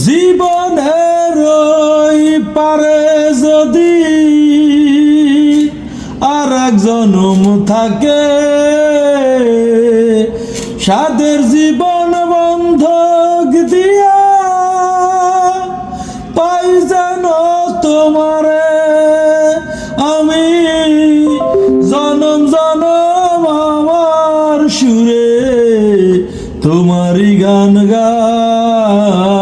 জীবনের পারে যদি আর জনম থাকে, সাদের জীবন বন্ধক দিয়া পাই যেন তোমারে। আমি জনম জনম আমার সুরে তোমারই গান গাই।